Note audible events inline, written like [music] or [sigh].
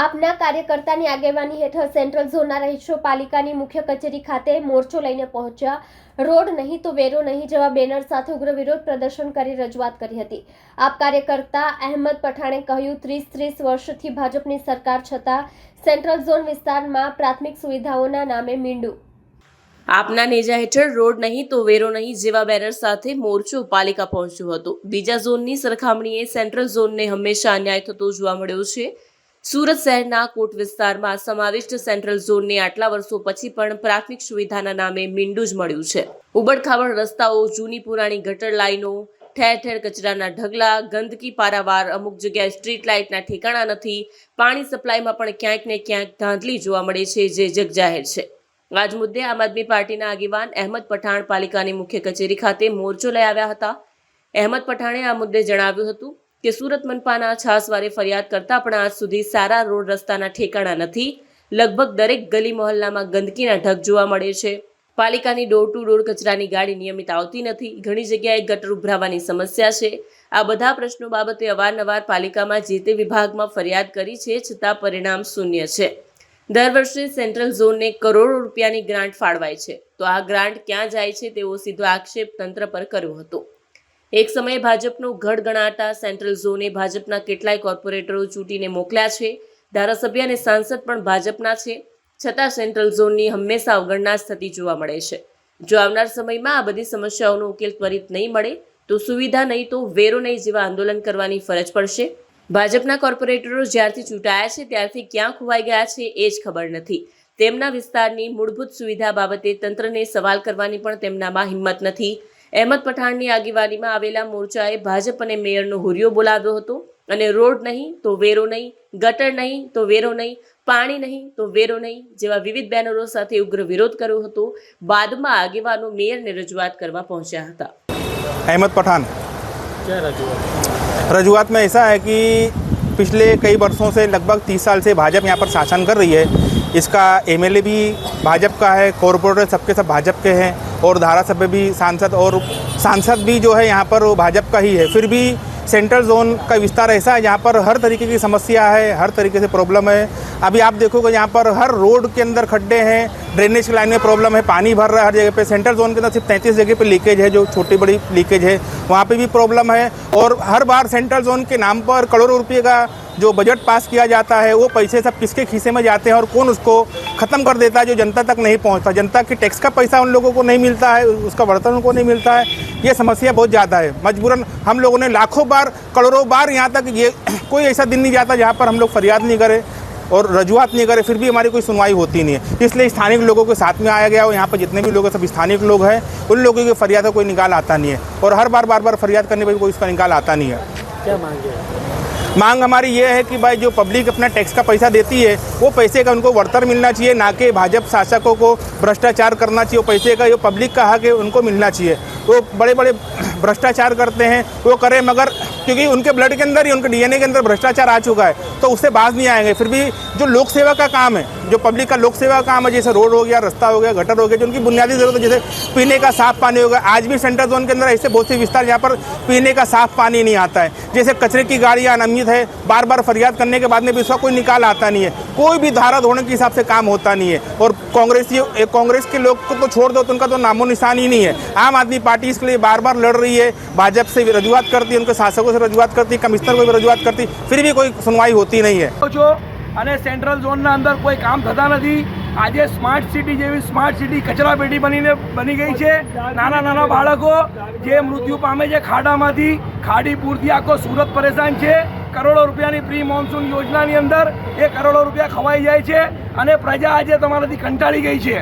આપના કાર્યકર્તાની આગેવાની હેઠળ સેન્ટ્રલ ઝોનના રહીશો પાલિકાની મુખ્ય કચેરી ખાતે મોરચો લઈને પહોંચ્યા. રોડ નહીં તો વેરો નહીં જેવા બેનર સાથે ઉગ્ર વિરોધ પ્રદર્શન કરી રજૂઆત કરી હતી. આપ કાર્યકર્તા અહેમદ પઠાણે કહ્યું, ત્રીસ ત્રીસ વર્ષથી ભાજપની સરકાર છતાં સેન્ટ્રલ ઝોન વિસ્તારમાં પ્રાથમિક સુવિધાઓના નામે મીંડું. આપના નેજા હેઠળ રોડ નહીં તો વેરો નહીં જેવા બેનર સાથે મોરચો પાલિકા પહોંચ્યું હતું. બીજા ઝોનની સરખામણીએ સેન્ટ્રલ ઝોનને હંમેશા અન્યાય થતો જોવા મળ્યો છે. સુરત શહેરના કોટ વિસ્તારમાં સમાવિષ્ટ સેન્ટ્રલ ઝોનને આટલા વર્ષો પછી પણ પ્રાથમિક સુવિધાના નામે મીંડું જ મળ્યું છે. ઉબડખાબડ રસ્તાઓ, જૂની પુરાણી ગટર લાઈનો, ઠેર ઠેર કચરાના ઢગલા, ગંદકી પારાવાર, અમુક જગ્યાએ સ્ટ્રીટ લાઇટના ઠેકાણા નથી, પાણી સપ્લાયમાં પણ ક્યાંક ને ક્યાંક ધાંધલી જોવા મળે છે જે જગજાહેર છે. આજ મુદ્દે આમ આદમી પાર્ટીના આગેવાન અહેમદ પઠાણ પાલિકાની મુખ્ય કચેરી ખાતે મોરચો લઈ આવ્યા હતા. અહેમદ પઠાણે આ મુદ્દે જણાવ્યું હતું. કે સુરત મનપાના છાસવારે ફરિયાદ કરતા પણ આજ સુધી સારા રોડ રસ્તાના ઠેકાણા નથી. લગભગ દરેક ગલી મહોલ્લામાં ગંદકીના ઢગ જોવા મળે છે. પાલિકાની ડોર ટુ ડોર કચરાની ગાડી નિયમિત આવતી નથી. ઘણી જગ્યાએ ગટર ઉભરાવાની સમસ્યા છે. આ બધા પ્રશ્નો બાબતે અવારનવાર પાલિકામાં જે તે વિભાગમાં ફરિયાદ કરી છે છતાં પરિણામ શૂન્ય છે. દર વર્ષે સેન્ટ્રલ ઝોનને કરોડો રૂપિયાની ગ્રાન્ટ ફાળવાય છે. તો આ ગ્રાન્ટ ક્યાં જાય છે તેવો સીધો આક્ષેપ તંત્ર પર કર્યો હતો. એક સમયે ભાજપનું ગઢ ગણાતા સેન્ટ્રલ ઝોને ભાજપના કેટલાય કોર્પોરેટરો ચૂંટીને મોકલ્યા છે. ધારાસભ્ય અને સાંસદ પણ ભાજપના છે. છતાં સેન્ટ્રલ ઝોનની હંમેશા અવગણના થતી જોવા મળે છે. જો આવનાર સમયમાં આ બધી સમસ્યાઓનો ઉકેલ ત્વરિત નહીં મળે, તો સુવિધા નહીં તો વેરો નહીં જેવા આંદોલન કરવાની ફરજ પડશે. ભાજપના કોર્પોરેટરો જ્યારથી ચૂંટાયા છે, ત્યારથી ક્યાં ખોવાઈ ગયા છે એ જ ખબર નથી. તેમના વિસ્તારની મૂળભૂત સુવિધા બાબતે તંત્રને સવાલ કરવાની પણ તેમનામાં હિંમત નથી. અહેમદ પઠાણની આગેવાનીમાં આવેલા મોરચાએ ભાજપ અને મેયરનો હુરિયો બોલાવ્યો હતો અને રોડ નહીં તો વેરો નહીં ગટર નહીં તો વેરો નહીં પાણી નહીં તો વેરો નહીં જેવા વિવિધ બેનરો સાથે ઉગ્ર વિરોધ કર્યો હતો બાદમાં આગેવાનો મેયરને રજૂઆત કરવા પહોંચ્યા હતા अहमद पठान क्या रजूआत रजूआत में ऐसा है कि पिछले कई वर्षों से लगभग तीस साल से भाजपा यहाँ पर शासन कर रही है इसका एमएलए भी भाजपा का है कॉरपोरेटर सबके सब भाजपा के हैं और धारासभ्य भी सांसद और सांसद भी जो है यहाँ पर वो भाजपा का ही है। फिर भी सेंट्रल जोन का विस्तार ऐसा है जहाँ पर हर तरीके की समस्या है, हर तरीके से प्रॉब्लम है। अभी आप देखोगे यहाँ पर हर रोड के अंदर खड्डे हैं ड्रेनेज लाइन में प्रॉब्लम है, पानी भर रहा है हर जगह पे। सेंट्रल जोन के अंदर सिर्फ़ तैंतीस जगह पे लीकेज है, जो छोटी बड़ी लीकेज है, वहाँ पे भी प्रॉब्लम है। और हर बार सेंट्रल जोन के नाम पर करोड़ों रुपये का जो बजट पास किया जाता है, वो पैसे सब किसके खीसे में जाते हैं और कौन उसको ख़त्म कर देता है जो जनता तक नहीं पहुँचता? जनता के टैक्स का पैसा उन लोगों को नहीं मिलता है, उसका वर्तन उनको नहीं मिलता है। ये समस्या बहुत ज़्यादा है। मजबूरन हम लोगों ने लाखों बार, करोड़ों बार यहाँ तक ये [clears throat] कोई ऐसा दिन नहीं जाता जहाँ पर हम लोग फरियाद नहीं करें और रजुआत नहीं करें, फिर भी हमारी कोई सुनवाई होती नहीं है। इसलिए स्थानीय लोगों के साथ में आया गया और यहाँ पर जितने भी लोग हैं, सब स्थानीय लोग हैं, उन लोगों की फरियाद का कोई निकाल आता नहीं है। और हर बार बार बार फरियाद करने पर कोई उसका निकाल आता नहीं है। क्या मांगे? मांग हमारी ये है कि भाई जो पब्लिक अपना टैक्स का पैसा देती है, वो पैसे का उनको वर्तर मिलना चाहिए, ना कि भाजपा शासकों को भ्रष्टाचार करना चाहिए, वो पैसे का, जो पब्लिक का हक है, उनको मिलना चाहिए। वो बड़े बड़े भ्रष्टाचार करते हैं, वो करें, मगर क्योंकि उनके ब्लड के अंदर ही, उनके डीएनए के अंदर भ्रष्टाचार आ चुका है तो उससे बाज नहीं आएँगे। फिर भी जो लोक सेवा का काम है, जो पब्लिक का लोक सेवा का काम है, जैसे रोड हो गया, रास्ता हो गया, गटर हो गया, जो उनकी बुनियादी ज़रूरत है, जैसे पीने का साफ़ पानी हो गया, आज भी सेंट्रल जोन के अंदर ऐसे बहुत से विस्तार जहाँ पर पीने का साफ़ पानी नहीं आता है। जैसे कचरे की गाड़ियाँ अनमित है बार बार फरियाद करने के बाद में भी उसका कोई निकाल आता नहीं है। कोई भी धारा धोने के हिसाब से काम होता नहीं है। और कांग्रेस कांग्रेस के लोग को तो छोड़ दो तो उनका तो नामो निशान ही नहीं है। आम आदमी पार्टी इसके लिए बार बार लड़ रही है। भाजपा से रजुआत करती है, उनके शासकों से रजुआत करती है कमिश्नर को भी रजुआत करती है फिर भी कोई सुनवाई होती नहीं है છો અને સેન્ટ્રલ ઝોનના અંદર કોઈ કામ થતા નથી આજે સ્માર્ટ સિટી જેવી સ્માર્ટ સિટી કચરાપેટી બનીને બની ગઈ છે નાના નાના બાળકો જે મૃત્યુ પામે છે ખાડામાંથી ખાડી પૂરથી આખો સુરત પરેશાન છે કરોડો રૂપિયાની પ્રી મોન્સૂન યોજનાની અંદર એ કરોડો રૂપિયા ખવાઈ જાય છે અને પ્રજા આજે તમારાથી કંટાળી ગઈ છે